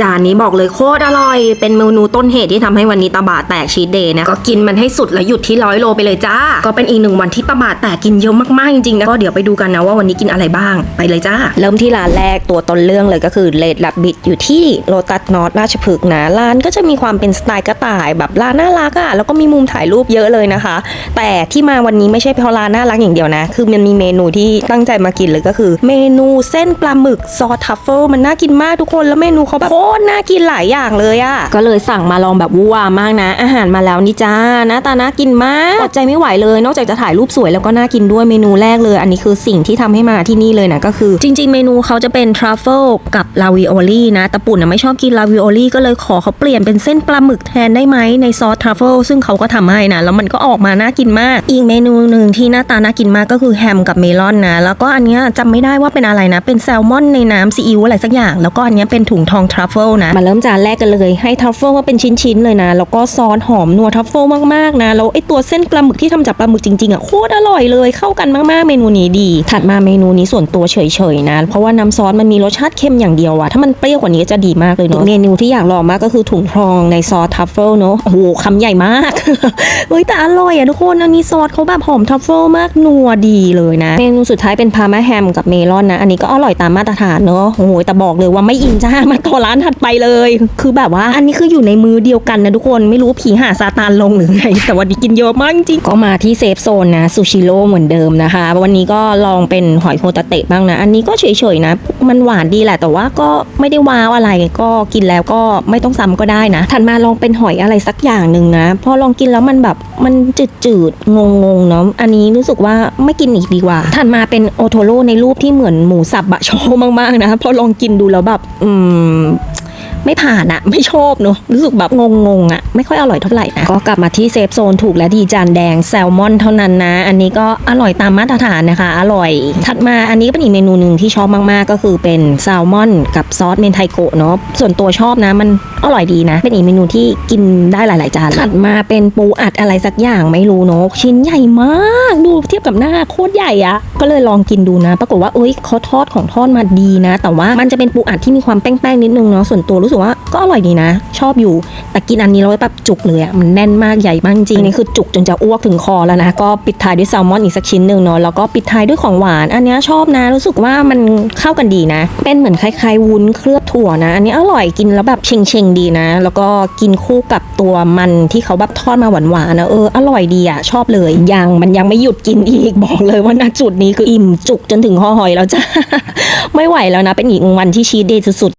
จานนี้บอกเลยโคตรอร่อย เป็นเมนูต้นเหตุที่ทำให้วันนี้ตาบาแตกชีสเดย์นะก็กินมันให้สุดแล้วหยุดที่ร้อยโลไปเลยจ้า ก็เป็นอีกหนึ่งวันที่ตาบาแตกกินเยอะมากๆจริงๆนะก็เดี๋ยวไปดูกันนะว่าวันนี้กินอะไรบ้างไปเลยจ้า เริ่มที่ร้านแรกตัวต้นเรื่องเลยก็คือเลดลับบิดอยู่ที่โลตัสนอตราชพฤกษ์นะร้านก็จะมีความเป็นสไตล์กระต่ายแบบร้านน่ารักอะแล้วก็มีมุมถ่ายรูปเยอะเลยนะคะ แต่ที่มาวันนี้ไม่ใช่เพราะร้านน่ารักอย่างเดียวนะ คือมันมีเมนูที่ตั้งใจมากินเลยก็คือ เมนูเส้นปลาหมึกซอสทัฟเฟิลมันน่ากินมากทุกคนแล้วเมนูเขาแบบโคตรน่ากินหลายอย่างเลยอะก็เลยสั่งมาลองแบบวูวามากนะ อาหารมาแล้วนี่จ้าหน้าตาน่ากินมากอดใจไม่ไหวเลย นอกจากจะถ่ายรูปสวยแล้วก็น่ากินด้วยเมนูแรกเลย อันนี้คือสิ่งที่ทำให้มาที่นี่เลยนะก็คือ จริง ๆ เมนูเขาจะเป็นทรัฟเฟิลกับลาวิโอลี่นะแต่ปุ่นนะไม่ชอบกินลาวิโอลี่ก็เลยขอเขาเปลี่ยนเป็นเส้นปลาหมึกแทนได้ไหมในซอสทรัฟเฟิลซึ่งเขาก็ทำให้นะแล้วมันก็ออกมาน่ากินมาก อีกเมนูหนึ่งที่หน้าตาน่ากินมากก็คือแฮมกับเมลอนนะแล้วก็อันนี้จำไม่ได้ว่าเป็นอะไรนะ เป็นแซลมอนในน้ำซีอิ๊วอะไรสักอย่าง แล้วก็อันนี้เป็นถุงทองทรัฟเฟิลนะ มาเริ่มจานแรกกันเลยให้ทัฟเฟิลมาเป็นชิ้นๆเลยนะ แล้วก็ซอสหอมนัวทัฟเฟิลมากๆนะ แล้วไอตัวเส้นปลาหมึกที่ทำจากปลาหมึกจริงๆอะโคตรอร่อยเลยเข้ากันมากๆเมนูนี้ดี ถัดมาเมนูนี้ส่วนตัวเฉยๆนะ เพราะว่าน้ำซอสมันมีรสชาติเค็มอย่างเดียวอะถ้ามันเปรี้ยวกว่านี้จะดีมากเลยเนาะเมนูที่อยากลองมากก็คือถุงทองในซอสทัฟเฟิลเนาะโอ้โหคำใหญ่มากเฮ้ยแต่อร่อยอะทุกคนอันนี้ซอสเขาแบบหอมทัฟเฟิลมากนัวดีเลยนะ เมนูสุดท้ายเป็นพาร์มาแฮมกับเมลอนนะ อันนี้ก็อร่อยตามมาตรฐานเนาะโอ้โหแต่บอกเลยว่าไม่อินจ้ามาต่อร้านถัดไปเลย คือแบบว่าอันนี้คืออยู่ในมือเดียวกันนะทุกคนไม่รู้ผีหาซาตานลงหรือไงแต่วันนี้กินเยอะมากจริงก็มาที่เซฟโซนนะซูชิโร่เหมือนเดิมนะคะ วันนี้ก็ลองเป็นหอยโฮตาเตะบ้างนะ อันนี้ก็เฉยๆนะ มันหวานดีแหละ แต่ว่าก็ไม่ได้ว้าวอะไรก็กินแล้วก็ไม่ต้องซ้ำก็ได้นะ ถัดมาลองเป็นหอยอะไรสักอย่างหนึ่งนะพอลองกินแล้วมันแบบมันจืดๆงงๆเนาะอันนี้รู้สึกว่าไม่กินอีกดีกว่า ถัดมาเป็นโอโทโร่ในรูปที่เหมือนหมูสับบะโชมากๆนะพอลองกินดูแล้วแบบอืม ไม่ผ่านอะไม่ชอบเนอะรู้สึกแบบงงๆอะไม่ค่อยอร่อยเท่าไหร่นะก็กลับมาที่เซฟโซนถูกและดีจานแดงแซลมอนเท่านั้นนะ อันนี้ก็อร่อยตามมาตรฐานนะคะ อร่อย ถัดมาอันนี้ก็เป็นอีกเมนูหนึ่งที่ชอบมากๆ ก็คือเป็นแซลมอนกับซอสเมนไทโกะเนาะส่วนตัวชอบนะมันอร่อยดีนะ เป็นอีกเมนูที่กินได้หลาย ๆ จานถัดมาเป็นปูอัดอะไรสักอย่างไม่รู้เนาะชิ้นใหญ่มากดูเทียบกับหน้าโคตรใหญ่อะก็เลยลองกินดูนะ ปรากฏว่าเอ้ยเขาทอดของทอดมาดีนะ แต่ว่ามันจะเป็นปูอัดที่มีความแป้งๆนิดนึงเนาะส่วนตัวรูู้้สึกว่าก็อร่อยดีนะ ชอบอยู่ แต่กินอันนี้แล้วแบบจุกเลยอะมันแน่นมากใหญ่มากจริงอันนี้คือจุกจนจะอ้วกถึงคอแล้วนะ ก็ปิดท้ายด้วยแซลมอนอีกสักชิ้นหนึ่งเนาะแล้วก็ปิดท้ายด้วยของหวาน อันนี้ชอบนะรู้สึกว่ามันเข้ากันดีนะ เป็นเหมือนคล้ายๆวุ้นเคลือบถั่วนะ อันนี้อร่อยกินแล้วแบบเชงๆดีนะ แล้วก็กินคู่กับตัวมันที่เขาแบบทอดมาหวานๆนะเอออร่อยดีอะชอบเลยยังมันยังไม่หยุดกินอีกบอกเลยว่าณจุดนี้คืออิ่มจุกจนถึงคอหอยแล้วจ้าไม่ไหวแล้วนะ เป็นอีกวันที่ชีสเดย์สุด